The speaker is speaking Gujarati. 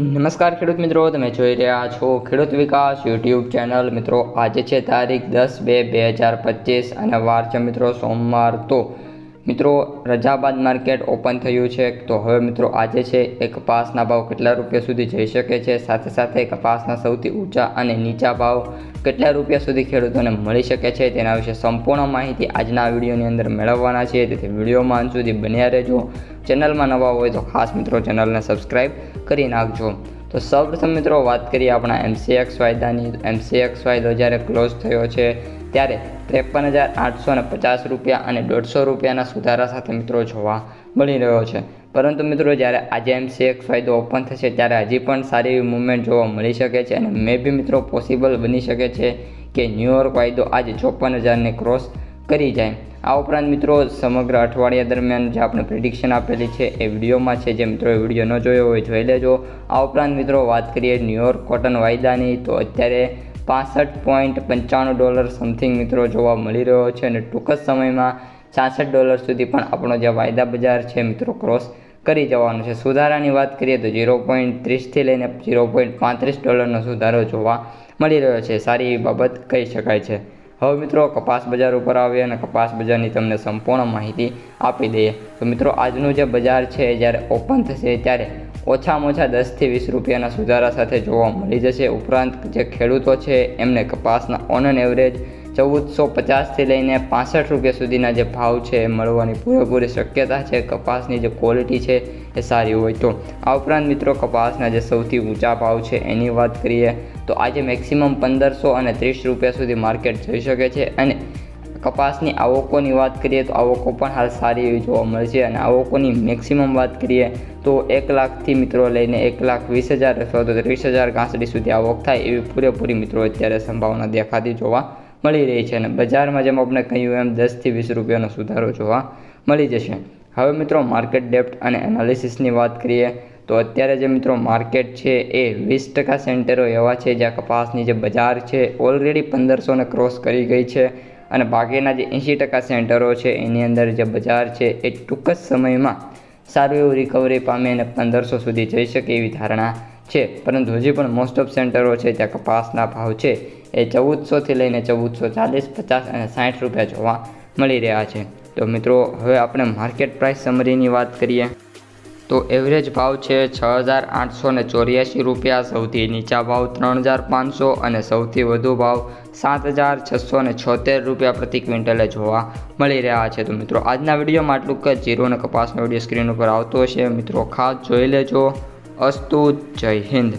નમસ્કાર ખેડૂત મિત્રો, તમે જોઈ રહ્યા છો ખેડૂત વિકાસ યુટ્યુબ ચેનલ. મિત્રો, આજે છે તારીખ દસ બે બે હજાર પચીસ અને વાર છે મિત્રો સોમવાર. તો મિત્રો રજા બાદ માર્કેટ ઓપન થયું છે. તો હવે મિત્રો, આજે છે એ કપાસના ભાવ કેટલા રૂપિયા સુધી જઈ શકે છે? સાથે સાથે કપાસના સૌથી ઊંચા અને નીચા ભાવ કેટલા રૂપિયા સુધી ખેડૂતોને મળી શકે છે? તેના વિશે સંપૂર્ણ માહિતી આજના વિડીયોની અંદર મેળવવાના છીએ. તેથી વિડીયોમાં અંત સુધી બન્યા રહેજો. ચેનલમાં નવા હોય તો ખાસ મિત્રો, ચેનલને સબસ્ક્રાઈબ કરી નાખજો. તો સૌપ્રથમ મિત્રો, વાત કરીએ આપણા એમસીએક્સ વાયદાની. એમસીએક્સ વાયદો જ્યારે ક્લોઝ થયો છે ત્યારે ત્રેપન હજાર આઠસો ને પચાસ રૂપિયા અને દોઢસો રૂપિયાના સુધારા સાથે મિત્રો જોવા મળી રહ્યો છે. પરંતુ મિત્રો જ્યારે આજે એમસીએક્સ ફાયદો ઓપન થશે ત્યારે હજી પણ સારી એવી મૂવમેન્ટ જોવા મળી શકે છે અને મે બી મિત્રો પોસિબલ બની શકે છે કે ન્યુયોર્ક વાયદો આજે ચોપન હજારને ક્રોસ કરી જાય. આ ઉપરાંત મિત્રો સમગ્ર અઠવાડિયા દરમિયાન જે આપણે પ્રિડિક્શન આપેલી છે એ વિડીયોમાં છે, જે મિત્રો વીડિયો ન જોયો હોય જોઈ લેજો. આ ઉપરાંત મિત્રો વાત કરીએ ન્યુયોર્ક કોટન વાયદાની, તો અત્યારે પાસઠ પોઈન્ટ પંચાણું ડોલર સમથિંગ મિત્રો જોવા મળી રહ્યો છે અને ટૂંક જ સમયમાં છાસઠ ડોલર સુધી પણ આપણો જે વાયદા બજાર છે મિત્રો ક્રોસ કરી જવાનું છે. સુધારાની વાત કરીએ તો ઝીરો પોઈન્ટ ત્રીસથી લઈને ઝીરો પોઈન્ટ પાંત્રીસ ડોલરનો સુધારો જોવા મળી રહ્યો છે. સારી બાબત કહી શકાય છે. હવે મિત્રો કપાસ બજાર ઉપર આવીએ અને કપાસ બજારની તમને સંપૂર્ણ માહિતી આપી દઈએ. તો મિત્રો આજનું જે બજાર છે જ્યારે ઓપન થશે ત્યારે ઓછામાં ઓછા દસથી વીસ રૂપિયાના સુધારા સાથે જોવા મળી જશે. ઉપરાંત જે ખેડૂતો છે, એમને કપાસના ઓન એન એવરેજ ચૌદસો પચાસથી લઈને પાસઠ રૂપિયા સુધીના જે ભાવ છે, એ મળવાની પૂરેપૂરી શક્યતા છે. કપાસની જે ક્વોલિટી છે, એ સારી હોય તો. આ ઉપરાંત મિત્રો, કપાસના જે સૌથી ઊંચા ભાવ છે, એની વાત કરીએ તો આજે મેક્સિમમ પંદરસો અને ત્રીસ રૂપિયા સુધી માર્કેટ જઈ શકે છે અને કપાસની આવકોની વાત કરીએ તો આવકો પણ હાલ સારી એવી જોવા મળશે અને આવકોની મેક્સિમમ વાત કરીએ તો એક લાખથી મિત્રો લઈને એક લાખ વીસ હજાર અથવા તો ત્રીસ હજાર કાંસડી સુધી આવક થાય એવી પૂરેપૂરી મિત્રો અત્યારે સંભાવના દેખાતી જોવા મળી રહી છે અને બજારમાં જેમ આપણે કહ્યું એમ દસથી વીસ રૂપિયાનો સુધારો જોવા મળી જશે. હવે મિત્રો માર્કેટ ડેપ્ટ અને એનાલિસિસની વાત કરીએ તો અત્યારે જે મિત્રો માર્કેટ છે એ વીસ ટકા સેન્ટરો એવા છે જ્યાં કપાસની જે બજાર છે ઓલરેડી પંદરસોને ક્રોસ કરી ગઈ છે. અને બાકીના જે એંશી ટકા સેન્ટરો છે, એની અંદર જે બજાર છે, એ ટૂંક જ સમયમાં સારું એવું રિકવરી પામે અને પંદરસો સુધી જઈ શકે એવી ધારણા છે. પરંતુ હજી પણ મોસ્ટ ઓફ સેન્ટરો છે ત્યાં કપાસના ભાવ છે, એ ચૌદસોથી લઈને ચૌદસો ચાલીસ, પચાસ અને સાઠ રૂપિયા જોવા મળી રહ્યા છે. તો મિત્રો, હવે આપણે માર્કેટ પ્રાઇસ સમરીની વાત કરીએ. તો એવરેજ ભાવ છે છ હજાર આઠસો ને ચોર્યાસી રૂપિયા, સૌથી નીચા ભાવ ત્રણ હજાર પાંચસો અને સૌથી વધુ ભાવ સાત હજાર છસો ને છોતેર રૂપિયા પ્રતિ ક્વિન્ટલે જોવા મળી રહ્યા છે. તો મિત્રો, આજના વિડીયોમાં આટલું કે જીરો અને કપાસનો વીડિયો સ્ક્રીન ઉપર આવતો હશે. મિત્રો, ખાસ જોઈ લેજો. અસ્તુ, જય હિન્દ.